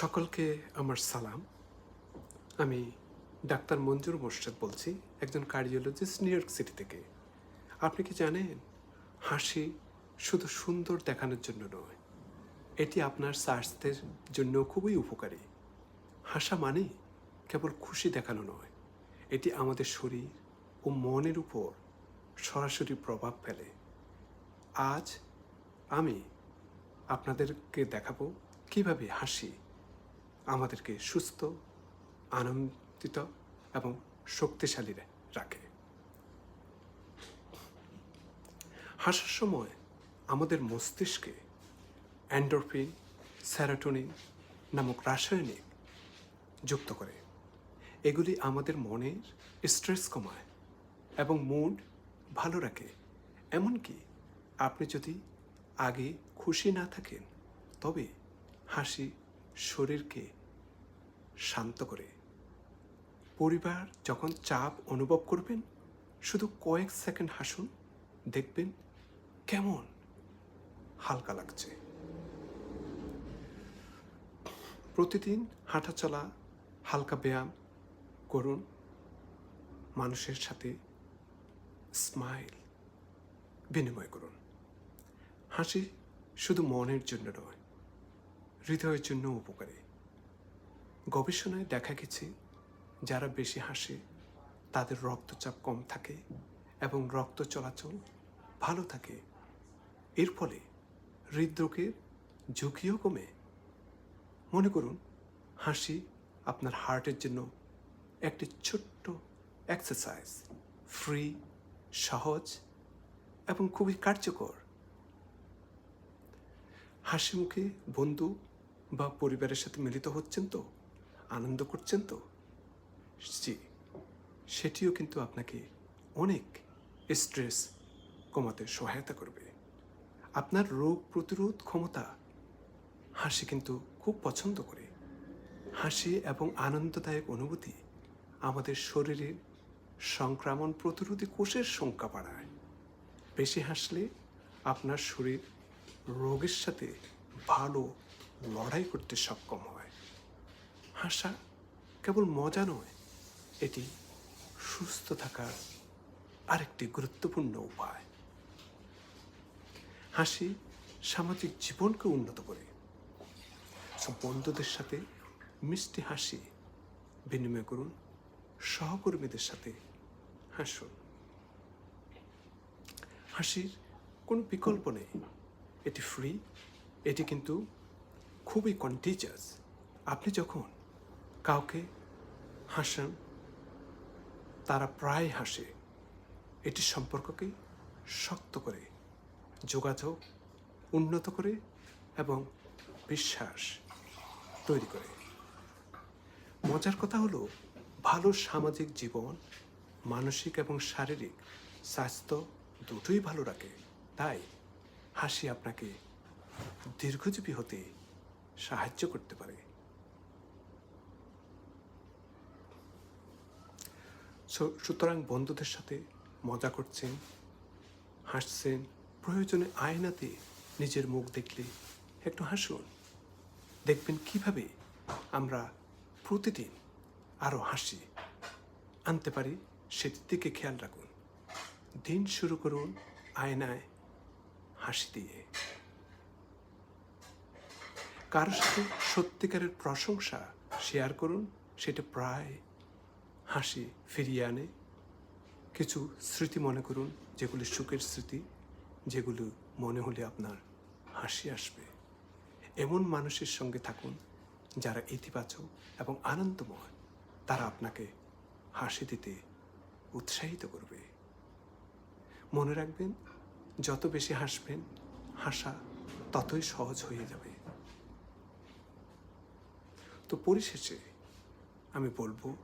সকলকে আমার সালাম। আমি ডাক্তার মঞ্জুর মোর্শেদ বলছি, একজন কার্ডিওলজিস্ট নিউ ইয়র্ক সিটি থেকে। আপনি কি জানেন, হাসি শুধু সুন্দর দেখানোর জন্য নয়, এটি আপনার স্বাস্থ্যের জন্য খুবই উপকারী। হাসা মানে কেবল খুশি দেখানো নয়, এটি আমাদের শরীর ও মনের উপর সরাসরি প্রভাব ফেলে। আজ আমি আপনাদেরকে দেখাবো কীভাবে হাসি আমাদেরকে সুস্থ, আনন্দিত এবং শক্তিশালী রাখে। হাসার সময় আমাদের মস্তিষ্কে অ্যান্ডোরফিন স্যারাটোনিন নামক রাসায়নিক যুক্ত করে। এগুলি আমাদের মনের স্ট্রেস কমায় এবং মুড ভালো রাখে। এমনকি আপনি যদি আগে খুশি না থাকেন, তবে হাসি শরীরকে শান্ত করে। পরিবার যখন চাপ অনুভব করবেন, শুধু কয়েক সেকেন্ড হাসুন, দেখবেন কেমন হালকা লাগছে। প্রতিদিন হাঁটা চলা, হালকা ব্যায়াম করুন, মানুষের সাথে স্মাইল বিনিময় করুন। হাসি শুধু মনের জন্য নয়, হৃদয়ের জন্য উপকারী। গবেষণায় দেখা গেছে, যারা বেশি হাসে, তাদের রক্তচাপ কম থাকে এবং রক্ত চলাচল ভালো থাকে। এর ফলে হৃদরোগের ঝুঁকিও কমে। মনে করুন, হাসি আপনার হার্টের জন্য একটি ছোট্ট এক্সারসাইজ ফ্রি সহজ এবং খুবই কার্যকর। হাসি মুখে বন্ধু বা পরিবারের সাথে মিলিত হচ্ছেন তো? আনন্দ করছেন তো? জি, সেটিও কিন্তু আপনাকে অনেক স্ট্রেস কমাতে সহায়তা করবে। আপনার রোগ প্রতিরোধ ক্ষমতা হাসি কিন্তু খুব পছন্দ করে। হাসি এবং আনন্দদায়ক অনুভূতি আমাদের শরীরের সংক্রমণ প্রতিরোধী কোষের সংখ্যা বাড়ায়। বেশি হাসলে আপনার শরীর রোগের সাথে ভালো লড়াই করতে সক্ষম হয়। হাসা কেবল মজা নয়, এটি সুস্থ থাকার আরেকটি গুরুত্বপূর্ণ উপায়। হাসি সামাজিক জীবনকে উন্নত করে। বন্ধুদের সাথে মিষ্টি হাসি বিনিময় করুন, সহকর্মীদের সাথে হাসুন। হাসির কোনো বিকল্প নেই, এটি ফ্রি এটি কিন্তু খুবই কন্টিজিয়াস আপনি যখন কাউকে হাসান, তারা প্রায় হাসে। এটি সম্পর্ককে শক্ত করে, যোগাযোগ উন্নত করে এবং বিশ্বাস তৈরি করে। মজার কথা হলো, ভালো সামাজিক জীবন, মানসিক এবং শারীরিক স্বাস্থ্য দুটোই ভালো রাখে। তাই হাসি আপনাকে দীর্ঘজীবী হতে সাহায্য করতে পারে। সুতরাং বন্ধুদের সাথে মজা করছেন, হাসছেন, প্রয়োজনে আয়নাতে নিজের মুখ দেখলে একটু হাসুন। দেখবেন কীভাবে আমরা প্রতিদিন আরও হাসি আনতে পারি সেটির দিকে খেয়াল রাখুন। দিন শুরু করুন আয়নায় হাসি দিয়ে। কারোর সাথে সত্যিকারের প্রশংসা শেয়ার করুন, সেটা প্রায় হাসি ফিরিয়ে আনে। কিছু স্মৃতি মনে করুন, যেগুলি সুখের স্মৃতি, যেগুলো মনে হলে আপনার হাসি আসবে। এমন মানুষের সঙ্গে থাকুন, যারা ইতিবাচক এবং আনন্দময়। তারা আপনাকে হাসি দিতে উৎসাহিত করবে। মনে রাখবেন, যত বেশি হাসবেন, হাসা ততই সহজ হয়ে যাবে। তো পরিশেষে আমি বলব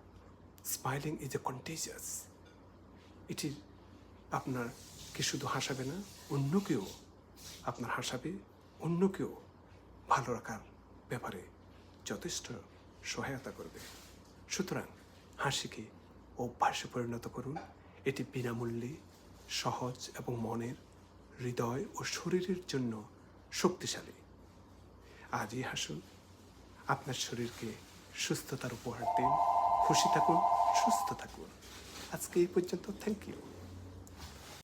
স্মাইলিং ইজ এ কন্টেজিয়াস এটি আপনার কে শুধু হাসাবে না অন্যকেও আপনার হাসাবে অন্যকেও ভালো রাখার ব্যাপারে যথেষ্ট সহায়তা করবে। সুতরাং হাসিকে অভ্যাসে পরিণত করুন। এটি বিনামূল্যে সহজ এবং মনের হৃদয় ও শরীরের জন্য শক্তিশালী। আজই হাসুন। আপনার শরীরকে সুস্থতার উপহার দিন। খুশি থাকুন। সুস্থ থাকুন। আজকে এই পর্যন্ত থ্যাংক ইউ